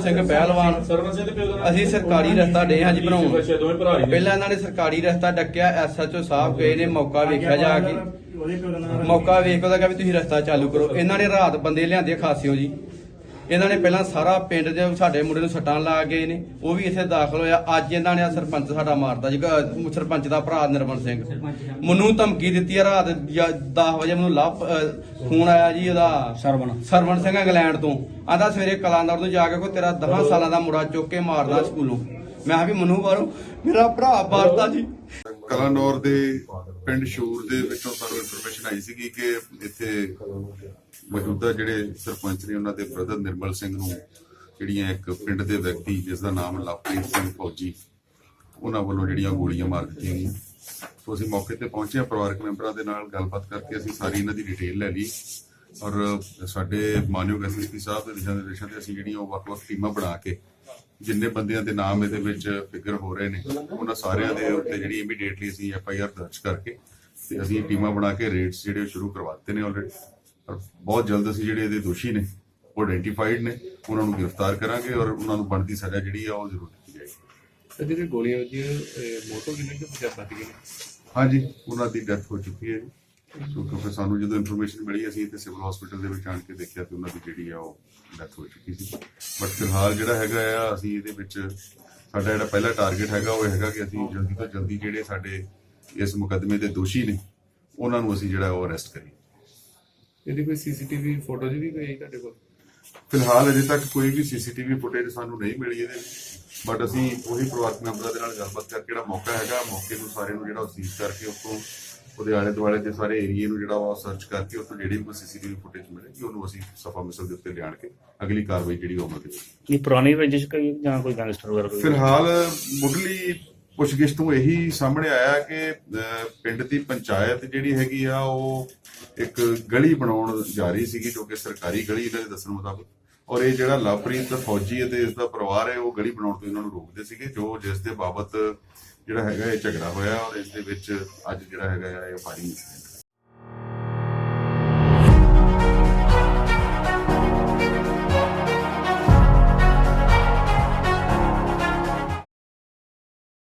ਸਿੰਘ ਪਹਿਲਵਾਨ ਸਰਵਨ ਸਿੰਘ ਦੇ ਪਿਓ ਦਾ ਨਾਮ ਅਸੀਂ ਸਰਕਾਰੀ ਰਸਤਾ ਡੇ ਹਾਂ ਜੀ ਬਣਾਉਣ। ਪਹਿਲਾਂ ਇਹਨਾਂ ਨੇ ਸਰਕਾਰੀ ਰਸਤਾ ਡੱਕਿਆ ਐਸਐਚਓ ਸਾਹਿਬ ਗਏ ਨੇ ਮੌਕਾ ਵੇਖਿਆ ਜਾ ਕੇ। ਮੌਕਾ ਵੇਖ ਉਹਦਾ ਕਿਹਾ ਵੀ ਤੁਸੀਂ ਰਸਤਾ ਚਾਲੂ ਕਰੋ। ਇਹਨਾਂ ਨੇ ਰਾਤ ਬੰਦੇ ਲਿਆਂਦੇ ਖਾਸਿਓ ਜੀ। ਇਹਨਾਂ ਨੇ ਪਹਿਲਾਂ ਸਾਰਾ ਪਿੰਡ ਦੇ ਸਾਡੇ ਮੁੰਡੇ ਨੂੰ ਸੱਟਾਂ ਲਾ ਗਏ ਨੇ ਉਹ ਵੀ ਇੱਥੇ ਦਾਖਲ ਹੋਇਆ। ਅੱਜ ਇਹਨਾਂ ਨੇ ਆਹ ਸਰਪੰਚ ਸਾਡਾ ਮਾਰਦਾ ਜੀ ਅਹ ਸਰਪੰਚ ਦਾ ਭਰਾ ਨਿਰਮਲ ਸਿੰਘ। ਮੈਨੂੰ ਧਮਕੀ ਦਿੱਤੀ ਆ ਰਾਤ 10 ਵਜੇ ਮੈਨੂੰ ਲੱਭ ਫੋਨ ਆਇਆ ਜੀ ਉਹਦਾ। ਸਰਵਣ। ਸਰਵਣ ਸਿੰਘ ਇੰਗਲੈਂਡ ਤੋਂ। ਆਂਦਾ ਸਵੇਰੇ ਕਲਾਨੌਰ ਤੋਂ ਜਾ ਕੇ ਕੋਈ ਤੇਰਾ 10 ਸਾਲਾਂ ਦਾ ਮੁੰਡਾ ਚੁੱਕ ਕੇ ਮਾਰਦਾ ਸਕੂਲੋਂ। ਮੈਂ ਕਿਹਾ ਵੀ ਮਨੂ ਬਾਰੋ ਮੇਰਾ ਭਰਾ ਮਾਰਦਾ ਜੀ। ਕਲਾਨੌਰ ਦੇ ਪਿੰਡ ਸ਼ੂਰ ਦੇ ਵਿੱਚੋਂ ਸਾਨੂੰ ਇਨਫੋਰਮੇਸ਼ਨ ਆਈ ਸੀਗੀ ਕਿ ਇੱਥੇ ਮੌਜੂਦਾ ਜਿਹੜੇ ਸਰਪੰਚ ਨੇ ਉਹਨਾਂ ਦੇ ਬ੍ਰਦਰ ਨਿਰਮਲ ਸਿੰਘ ਨੂੰ, ਜਿਹੜੀਆਂ ਇੱਕ ਪਿੰਡ ਦੇ ਵਿਅਕਤੀ ਜਿਸ ਦਾ ਨਾਮ ਲਵਪ੍ਰੀਤ ਸਿੰਘ ਫੌਜੀ, ਉਹਨਾਂ ਵੱਲੋਂ ਜਿਹੜੀਆਂ ਗੋਲੀਆਂ ਮਾਰ ਦਿੱਤੀਆਂ ਗਈਆਂ। ਸੋ ਅਸੀਂ ਮੌਕੇ ਤੇ ਪਹੁੰਚੇ ਪਰਿਵਾਰਕ ਮੈਂਬਰਾਂ ਦੇ ਨਾਲ ਗੱਲਬਾਤ ਕਰਕੇ ਅਸੀਂ ਸਾਰੀ ਇਹਨਾਂ ਦੀ ਡਿਟੇਲ ਲੈ ਲਈ। ਔਰ ਸਾਡੇ ਮਾਨਯੋਗ ਐਸਐਸਪੀ ਸਾਹਿਬ ਦੇ ਦਿਸ਼ਾ ਨਿਰਦੇਸ਼ਾਂ ਤੇ ਅਸੀਂ ਜਿਹੜੀਆਂ ਉਹ ਵੱਖ-ਵੱਖ ਟੀਮਾਂ ਬਣਾ ਕੇ ਜਿੰਨੇ ਬੰਦਿਆਂ ਦੇ ਨਾਮ ਇਹਦੇ ਵਿੱਚ ਫਿਗਰ ਹੋ ਰਹੇ ਨੇ ਉਹਨਾਂ ਸਾਰਿਆਂ ਦੇ ਉੱਤੇ ਜਿਹੜੀ ਇਮੀਡੀਏਟਲੀ ਅਸੀਂ ਐਫ ਆਈ ਆਰ ਦਰਜ ਕਰਕੇ ਤੇ ਅਸੀਂ ਟੀਮਾਂ ਬਣਾ ਕੇ ਰੇਡਸ ਜਿਹੜੇ ਸ਼ੁਰੂ ਕਰਵਾਤੇ ਨੇ ਆਲਰੇਡੀ ਔਰ ਬਹੁਤ ਜਲਦ ਅਸੀਂ ਜਿਹੜੇ ਇਹਦੇ ਦੋਸ਼ੀ ਨੇ ਉਹ ਆਇਡੈਂਟੀਫਾਈਡ ਨੇ ਉਹਨਾਂ ਨੂੰ ਗ੍ਰਿਫਤਾਰ ਕਰਾਂਗੇ ਔਰ ਉਹਨਾਂ ਨੂੰ ਬਣਦੀ ਸਜ਼ਾ ਜਿਹੜੀ ਆ ਉਹ ਜ਼ਰੂਰ ਦਿੱਤੀ ਜਾਏਗੀ। ਤੇ ਜਿਹੜੇ ਗੋਲੀਆਂ ਵੱਜੀਆਂ ਮੋਟੋ ਕਿੰਨੇ ਕਿ ਬਚ ਗਏ ਨੇ? ਹਾਂਜੀ ਉਹਨਾਂ ਦੀ ਡੈਥ ਹੋ ਚੁੱਕੀ ਹੈ ਜੀ। ਸੋ ਕਿਉਂਕਿ ਸਾਨੂੰ ਜਦੋਂ ਇਨਫੋਰਮੇਸ਼ਨ ਮਿਲੀ ਅਸੀਂ ਇੱਥੇ ਸਿਵਲ ਹਸਪੀਟਲ ਦੇ ਵਿੱਚ ਆਣ ਕੇ ਦੇਖਿਆ ਤੇ ਉਹਨਾਂ ਦੀ ਜਿਹੜੀ ਆ ਉਹ ਡੈਥ ਹੋ ਚੁੱਕੀ ਸੀ। ਬਟ ਫਿਲਹਾਲ ਜਿਹੜਾ ਹੈਗਾ ਆ ਅਸੀਂ ਇਹਦੇ ਵਿੱਚ ਸਾਡਾ ਜਿਹੜਾ ਪਹਿਲਾ ਟਾਰਗੇਟ ਹੈਗਾ ਉਹ ਹੈਗਾ ਕਿ ਅਸੀਂ ਜਲਦੀ ਤੋਂ ਜਲਦੀ ਜਿਹੜੇ ਸਾਡੇ ਇਸ ਮੁਕੱਦਮੇ ਦੇ ਦੋਸ਼ੀ ਨੇ ਉਹਨਾਂ ਨੂੰ ਅਸੀਂ ਜਿਹੜਾ ਉਹ ਅਰੈਸਟ ਕਰੀਏ। ਇਹਦੀ ਕੋਈ ਸੀਸੀਟੀਵੀ ਫੋਟੋਜ਼ ਵੀ ਗਈ ਤੁਹਾਡੇ ਕੋਲ? ਫਿਲਹਾਲ ਅਜੇ ਤੱਕ ਕੋਈ ਵੀ ਸੀਸੀਟੀਵੀ ਫੁਟੇਜ ਸਾਨੂੰ ਨਹੀਂ ਮਿਲੀ ਇਹਦੇ ਬਟ ਅਸੀਂ ਉਹੀ ਪਰਿਵਾਰਕ ਮੈਂਬਰਾਂ ਦੇ ਨਾਲ ਗੱਲਬਾਤ ਕਰਕੇ ਜਿਹੜਾ ਮੌਕਾ ਹੈਗਾ ਮੌਕੇ ਨੂੰ ਸਾਰੇ ਨੂੰ ਜਿਹੜਾ ਸੀਜ਼ ਕਰਕੇ ਉੱਥੋਂ ਉਹਦੇ ਆਲੇ ਦੁਆਲੇ ਦੇ ਸਾਰੇ ਏਰੀਏ ਨੂੰ ਜਿਹੜਾ ਉਹ ਸਰਚ ਕਰਕੇ ਉੱਥੋਂ ਜਿਹੜੀ ਵੀ ਕੋਈ ਸੀਸੀਟੀਵੀ ਫੁਟੇਜ ਮਿਲੇਗੀ ਉਹਨੂੰ ਅਸੀਂ ਸਫਾ ਮਿਸਲ ਦੇ ਉੱਤੇ ਲਿਆਣ ਕੇ ਅਗਲੀ ਕਾਰਵਾਈ ਜਿਹੜੀ ਉਹ ਅਮਲ ਇਹ ਪੁਰਾਣੀ ਰੰਜਿਸ਼ ਕੋਈ ਜਾਂ ਕੋਈ ਗੈਂਗਸਟਰ ਵਗੈਰਾ ਕੋਈ? ਫਿਲਹਾਲ ਮੁੱਢਲੀ ਪੁੱਛਗਿੱਛ ਤੋਂ ਇਹੀ ਸਾਹਮਣੇ ਆਇਆ ਕਿ ਪਿੰਡ ਦੀ ਪੰਚਾਇਤ ਜਿਹੜੀ ਹੈਗੀ ਆ ਉਹ ਇੱਕ ਗਲੀ ਬਣਾਉਣ ਜਾ ਰਹੀ ਸੀਗੀ ਜੋ ਕਿ ਸਰਕਾਰੀ ਗਲੀ ਇਹਨਾਂ ਦੇ ਦੱਸਣ ਮੁਤਾਬਕ। ਔਰ ਇਹ ਜਿਹੜਾ ਲਵਪ੍ਰੀਤ ਫੌਜੀ ਅਤੇ ਇਸ ਦਾ ਪਰਿਵਾਰ ਹੈ, ਉਹ ਗਲੀ ਬਣਾਉਣ ਤੋਂ ਇਹਨਾਂ ਨੂੰ ਰੋਕਦੇ ਸੀਗੇ, ਜੋ ਜਿਸ ਦੇ ਬਾਬਤ ਜਿਹੜਾ ਹੈਗਾ ਇਹ ਝਗੜਾ ਹੋਇਆ ਔਰ ਇਸ ਦੇ ਵਿੱਚ ਅੱਜ ਜਿਹੜਾ ਹੈਗਾ ਇਹ ਫਾਇਰਿੰਗ